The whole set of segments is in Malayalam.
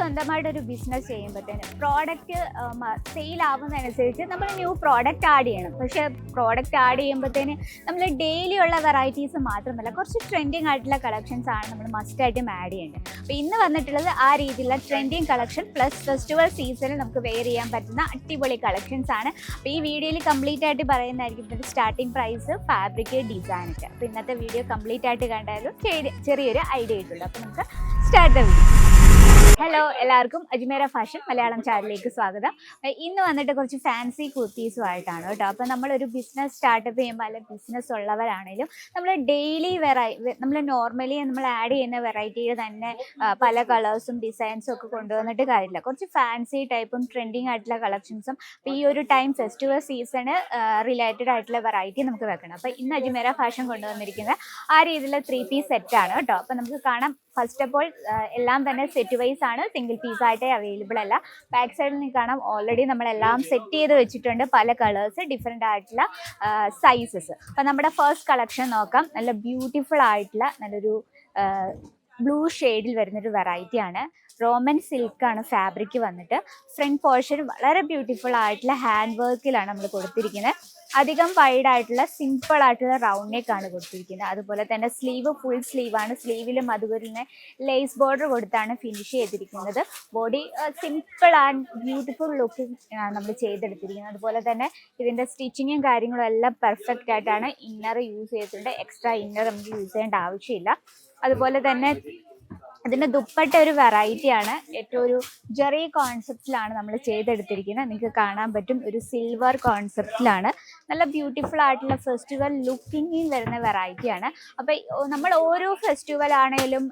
സ്വന്തമായിട്ട് ഒരു ബിസിനസ് ചെയ്യുമ്പോഴത്തേന് പ്രോഡക്റ്റ് സെയിൽ ആവുന്നതനുസരിച്ച് നമ്മൾ ന്യൂ പ്രോഡക്റ്റ് ആഡ് ചെയ്യണം. പക്ഷേ പ്രോഡക്റ്റ് ആഡ് ചെയ്യുമ്പോഴത്തേന് നമ്മൾ ഡെയിലി ഉള്ള വെറൈറ്റീസ് മാത്രമല്ല കുറച്ച് ട്രെൻഡിങ് ആയിട്ടുള്ള കളക്ഷൻസ് ആണ് നമ്മൾ മസ്റ്റ് ആയിട്ടും ആഡ് ചെയ്യേണ്ടത്. അപ്പോൾ ഇന്ന് വന്നിട്ടുള്ളത് ആ രീതിയിലുള്ള ട്രെൻഡിങ് കളക്ഷൻ പ്ലസ് ഫെസ്റ്റിവൽ സീസണിൽ നമുക്ക് വെയർ ചെയ്യാൻ പറ്റുന്ന അടിപൊളി കളക്ഷൻസ് ആണ്. അപ്പോൾ ഈ വീഡിയോയിൽ കംപ്ലീറ്റ് ആയിട്ട് പറയുന്നതായിരിക്കും ഇതിന്റെ സ്റ്റാർട്ടിംഗ് പ്രൈസ് ഫാബ്രിക് ഡിസൈനൊക്കെ അപ്പോൾ ഇന്നത്തെ വീഡിയോ കംപ്ലീറ്റ് ആയിട്ട് കണ്ടാലും ചെറിയ- ചെറിയൊരു ഐഡിയ കിട്ടുള്ളൂ അപ്പോൾ നമുക്ക് സ്റ്റാർട്ട് വീഡിയോ ഹലോ എല്ലാവർക്കും അജ്മേര ഫാഷൻ മലയാളം ചാനലിലേക്ക് സ്വാഗതം. ഇന്ന് വന്നിട്ട് കുറച്ച് ഫാൻസി കുർത്തീസുമായിട്ടാണ് കേട്ടോ. അപ്പോൾ നമ്മളൊരു ബിസിനസ് സ്റ്റാർട്ടപ്പ് ചെയ്യുമ്പോൾ അല്ലെങ്കിൽ ബിസിനസ് ഉള്ളവരാണെങ്കിലും നമ്മൾ ഡെയിലി വെറൈ നമ്മൾ നോർമലി നമ്മൾ ആഡ് ചെയ്യുന്ന വെറൈറ്റിയിൽ തന്നെ പല കളേഴ്സും ഡിസൈൻസും ഒക്കെ കൊണ്ടുവന്നിട്ട് കാര്യമില്ല. കുറച്ച് ഫാൻസി ടൈപ്പും ട്രെൻഡിങ് ആയിട്ടുള്ള കളക്ഷൻസും അപ്പോൾ ഈ ഒരു ടൈം ഫെസ്റ്റിവൽ സീസണ് റിലേറ്റഡ് ആയിട്ടുള്ള വെറൈറ്റി നമുക്ക് വെക്കണം. അപ്പോൾ ഇന്ന് അജ്മേര ഫാഷൻ കൊണ്ടുവന്നിരിക്കുന്നത് ആ രീതിയിലുള്ള ത്രീ പീസ് സെറ്റാണ് കേട്ടോ. അപ്പോൾ നമുക്ക് കാണാം ഫസ്റ്റ് ഓഫ് ഓൾ എല്ലാം തന്നെ സെറ്റ് വൈസ് ആണ്. സിംഗിൾ പീസ് ആയിട്ടേ അവൈലബിൾ അല്ല. ബാക്ക് സൈഡിൽ നിന്ന് കാണാം ഓൾറെഡി നമ്മളെല്ലാം സെറ്റ് ചെയ്ത് വെച്ചിട്ടുണ്ട്. പല കളേഴ്സ് ഡിഫറെന്റ് ആയിട്ടുള്ള സൈസസ് അപ്പം നമ്മുടെ ഫസ്റ്റ് കളക്ഷൻ നോക്കാം. നല്ല ബ്യൂട്ടിഫുൾ ആയിട്ടുള്ള നല്ലൊരു ബ്ലൂ ഷെയ്ഡിൽ വരുന്നൊരു വെറൈറ്റി ആണ്. റോമൻ സിൽക്കാണ് ഫാബ്രിക് വന്നിട്ട്. ഫ്രണ്ട് പോർഷൻ വളരെ ബ്യൂട്ടിഫുൾ ആയിട്ടുള്ള ഹാൻഡ് വർക്കിലാണ് നമ്മൾ കൊടുത്തിരിക്കുന്നത്. അധികം വൈഡ് ആയിട്ടുള്ള സിമ്പിൾ ആയിട്ടുള്ള റൗണ്ട് നെക്ക് ആണ് കൊടുത്തിരിക്കുന്നത്. അതുപോലെ തന്നെ സ്ലീവ് ഫുൾ സ്ലീവ് ആണ്. സ്ലീവിലും അതുപോലെ തന്നെ ലേസ് ബോർഡർ കൊടുത്താണ് ഫിനിഷ് ചെയ്തിരിക്കുന്നത്. Body simple and beautiful look നമ്മൾ ചെയ്തെടുത്തിരിക്കുന്നത്. അതുപോലെ തന്നെ ഇതിന്റെ സ്റ്റിച്ചിങ്ങും കാര്യങ്ങളും എല്ലാം പെർഫെക്റ്റ് ആയിട്ടാണ് ഇന്നർ യൂസ് ചെയ്തിട്ടുണ്ട്. എക്സ്ട്രാ ഇന്നർ നമുക്ക് യൂസ് ചെയ്യേണ്ട ആവശ്യമില്ല. അതുപോലെ തന്നെ അതിന്റെ ദുപ്പട്ട ഒരു വെറൈറ്റി ആണ്. ഏറ്റവും ഒരു ജെറി കോൺസെപ്റ്റിലാണ് നമ്മൾ ചെയ്തെടുത്തിരിക്കുന്നത്. നിങ്ങൾക്ക് കാണാൻ പറ്റും. ഒരു സിൽവർ കോൺസെപ്റ്റിലാണ് നല്ല ബ്യൂട്ടിഫുൾ ആയിട്ടുള്ള ഫെസ്റ്റിവൽ ലുക്കിങ്ങിൽ വരുന്ന വെറൈറ്റിയാണ് അപ്പോൾ നമ്മൾ ഓരോ ഫെസ്റ്റിവൽ ആണെങ്കിലും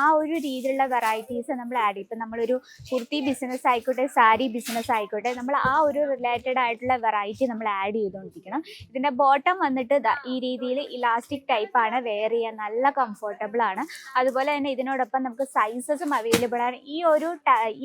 ആ ഒരു രീതിയിലുള്ള വെറൈറ്റീസ് നമ്മൾ ആഡ് ചെയ്യും. ഇപ്പം നമ്മളൊരു കുർത്തി ബിസിനസ് ആയിക്കോട്ടെ സാരി ബിസിനസ് ആയിക്കോട്ടെ നമ്മൾ ആ ഒരു റിലേറ്റഡ് ആയിട്ടുള്ള വെറൈറ്റി നമ്മൾ ആഡ് ചെയ്തുകൊണ്ടിരിക്കണം. ഇതിന്റെ ബോട്ടം വന്നിട്ട് ഈ രീതിയിൽ ഇലാസ്റ്റിക് ടൈപ്പ് ആണ് വെയർ ചെയ്യാൻ നല്ല കംഫോർട്ടബിൾ ആണ്. അതുപോലെ തന്നെ ഇതിനോടൊപ്പം നമുക്ക് സൈസസും അവൈലബിൾ ആണ്. ഈ ഒരു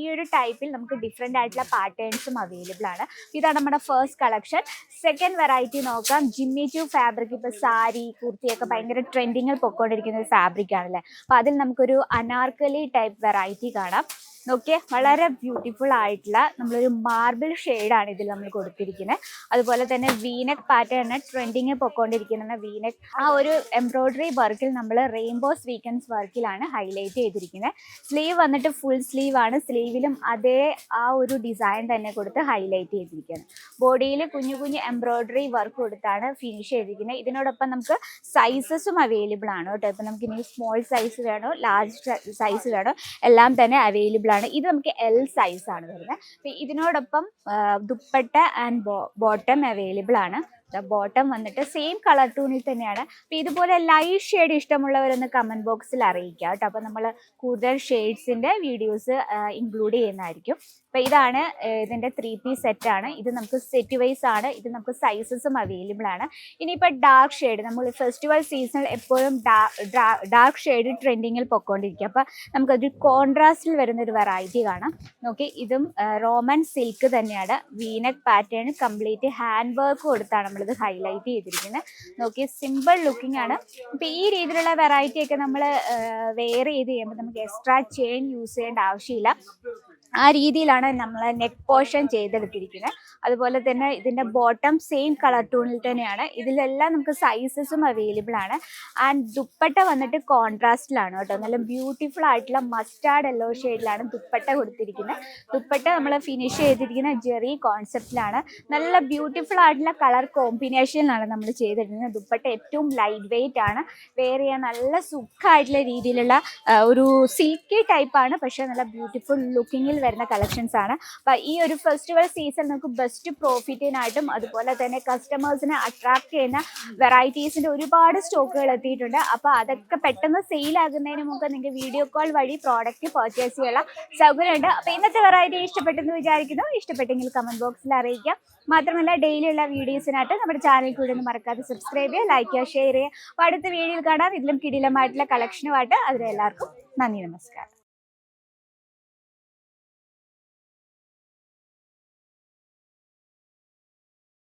ഈ ഒരു ടൈപ്പിൽ നമുക്ക് ഡിഫറെന്റ് ആയിട്ടുള്ള പാറ്റേൺസും അവൈലബിൾ ആണ്. ഇതാണ് നമ്മുടെ ഫസ്റ്റ് കളക്ഷൻ സെക്കൻഡ് വെറൈറ്റി നോക്കാം. ജിമ്മി ചു ഫാബ്രിക് ഇപ്പോൾ സാരി കുർത്തിയൊക്കെ ഭയങ്കര ട്രെൻഡിങ്ങിൽ പൊക്കോണ്ടിരിക്കുന്ന ഒരു ഫാബ്രിക് ആണല്ലേ? അപ്പോൾ അതിൽ നമുക്കൊരു അനാർക്കലി ടൈപ്പ് വെറൈറ്റി കാണാം. നോക്കിയേ വളരെ ബ്യൂട്ടിഫുൾ ആയിട്ടുള്ള നമ്മളൊരു മാർബിൾ ഷെയ്ഡാണ് ഇതിൽ നമ്മൾ കൊടുത്തിരിക്കുന്നത് അതുപോലെ തന്നെ വീനക് പാറ്റേൺ ട്രെൻഡിങ് പൊക്കോണ്ടിരിക്കുന്ന വീനക് ആ ഒരു എംബ്രോയിഡറി വർക്കിൽ നമ്മൾ റെയിൻബോ സ്വീക്കൻസ് വർക്കിലാണ് ഹൈലൈറ്റ് ചെയ്തിരിക്കുന്നത് സ്ലീവ് വന്നിട്ട് ഫുൾ സ്ലീവ് ആണ്. സ്ലീവിലും അതേ ആ ഒരു ഡിസൈൻ തന്നെ കൊടുത്ത് ഹൈലൈറ്റ് ചെയ്തിരിക്കുന്നത് ബോഡിയിൽ കുഞ്ഞു കുഞ്ഞു എംബ്രോയിഡറി വർക്ക് കൊടുത്താണ് ഫിനിഷ് ചെയ്തിരിക്കുന്നത് ഇതിനോടൊപ്പം നമുക്ക് സൈസസും അവൈലബിൾ ആണ് കേട്ടോ. ഇപ്പം നമുക്ക് ഇനി സ്മോൾ സൈസ് വേണോ ലാർജ് സൈസ് വേണോ എല്ലാം തന്നെ അവൈലബിൾ ആണ് ഇത് നമുക്ക് എൽ സൈസ് ആണ് വരുന്നത് ഇതിനോടൊപ്പം ദുപ്പട്ട ആൻഡ് ബോട്ടം അവൈലബിൾ ആണ്. ബോട്ടം വന്നിട്ട് സെയിം കളർ ടൂണിൽ തന്നെയാണ്. അപ്പൊ ഇതുപോലെ ലൈറ്റ് ഷെയ്ഡ് ഇഷ്ടമുള്ളവരൊന്ന് കമന്റ് ബോക്സിൽ അറിയിക്കുക കേട്ടോ. അപ്പൊ നമ്മൾ കൂടുതൽ ഷെയ്ഡ്സിന്റെ വീഡിയോസ് ഇൻക്ലൂഡ് ചെയ്യുന്നതായിരിക്കും. അപ്പം ഇതാണ് ഇതിന്റെ ത്രീ പീസ് സെറ്റ് ആണ്. ഇത് നമുക്ക് സെറ്റ് വൈസ് ആണ്. ഇത് നമുക്ക് സൈസസും അവൈലബിൾ ആണ്. ഇനിയിപ്പോൾ ഡാർക്ക് ഷെയ്ഡ് നമ്മൾ ഫെസ്റ്റിവൽ സീസണിൽ എപ്പോഴും ഡാർക്ക് ഷെയ്ഡ് ട്രെൻഡിങ്ങിൽ പൊക്കോണ്ടിരിക്കും. അപ്പോൾ നമുക്കൊരു കോൺട്രാസ്റ്റിൽ വരുന്ന ഒരു വെറൈറ്റി കാണാം. നോക്കി ഇതും റോമൻ സിൽക്ക് തന്നെയാണ്. വീനക് പാറ്റേൺ കംപ്ലീറ്റ് ഹാൻഡ് വർക്ക് കൊടുത്താണ് നമ്മളിത് ഹൈലൈറ്റ് ചെയ്തിരിക്കുന്നത് നോക്കി സിമ്പിൾ ലുക്കിംഗ് ആണ്. ഇപ്പൊ ഈ രീതിയിലുള്ള വെറൈറ്റി ഒക്കെ നമ്മൾ വെയർ ചെയ്ത് ചെയ്യുമ്പോൾ നമുക്ക് എക്സ്ട്രാ ചെയിൻ യൂസ് ചെയ്യേണ്ട ആവശ്യമില്ല. ആ രീതിയിലാണ് നമ്മൾ നെക്ക് പോർഷൻ ചെയ്തെടുത്തിരിക്കുന്നത് അതുപോലെ തന്നെ ഇതിന്റെ ബോട്ടം സെയിം കളർ ടൂണിൽ തന്നെയാണ്. ഇതിലെല്ലാം നമുക്ക് സൈസസും അവൈലബിൾ ആണ്. ആൻഡ് ദുപ്പട്ട വന്നിട്ട് കോൺട്രാസ്റ്റിലാണ് കേട്ടോ. നല്ല ബ്യൂട്ടിഫുൾ ആയിട്ടുള്ള മസ്റ്റാർഡ് യെല്ലോ ഷെയ്ഡിലാണ് ദുപ്പട്ട കൊടുത്തിരിക്കുന്നത് ദുപ്പട്ട നമ്മൾ ഫിനിഷ് ചെയ്തിരിക്കുന്ന ജെറി കോൺസെപ്റ്റിലാണ് നല്ല ബ്യൂട്ടിഫുൾ ആയിട്ടുള്ള കളർ കോമ്പിനേഷനിലാണ് നമ്മൾ ചെയ്തിരിക്കുന്നത് ദുപ്പട്ട ഏറ്റവും ലൈറ്റ് വെയിറ്റ് ആണ്. വെയർ ചെയ്യാൻ നല്ല സുഖമായിട്ടുള്ള രീതിയിലുള്ള ഒരു സിൽക്കി ടൈപ്പാണ് പക്ഷേ നല്ല ബ്യൂട്ടിഫുൾ ലുക്കിങ്ങിൽ വരുന്ന കളക്ഷൻസ് ആണ്. അപ്പം ഈ ഒരു ഫെസ്റ്റിവൽ സീസൺ നമുക്ക് ബെസ്റ്റ് പ്രോഫിറ്റിനായിട്ടും അതുപോലെ തന്നെ കസ്റ്റമേഴ്സിനെ അട്രാക്ട് ചെയ്യുന്ന വെറൈറ്റീസിന്റെ ഒരുപാട് സ്റ്റോക്കുകൾ എത്തിയിട്ടുണ്ട്. അപ്പോൾ അതൊക്കെ പെട്ടെന്ന് സെയിൽ ആകുന്നതിന് മുമ്പ് നിങ്ങൾക്ക് വീഡിയോ കോൾ വഴി പ്രോഡക്റ്റ് പർച്ചേസ് ചെയ്യാനുള്ള സൗകര്യമുണ്ട്. അപ്പോൾ ഇന്നത്തെ വെറൈറ്റി ഇഷ്ടപ്പെട്ടെന്ന് വിചാരിക്കുന്നു. ഇഷ്ടപ്പെട്ടെങ്കിൽ കമന്റ് ബോക്സിൽ അറിയിക്കാം. മാത്രമല്ല ഡെയിലി ഉള്ള വീഡിയോസിനായിട്ട് നമ്മുടെ ചാനൽ കൂടെ ഒന്നും മറക്കാതെ സബ്സ്ക്രൈബ് ചെയ്യുക ലൈക്ക് ചെയ്യുക ഷെയർ ചെയ്യുക. അപ്പോൾ അടുത്ത വീഡിയോയിൽ കാണാം. ഇതിലും കിടിലമായിട്ടുള്ള കളക്ഷനുമായിട്ട് അതിലെല്ലാവർക്കും നന്ദി നമസ്കാരം.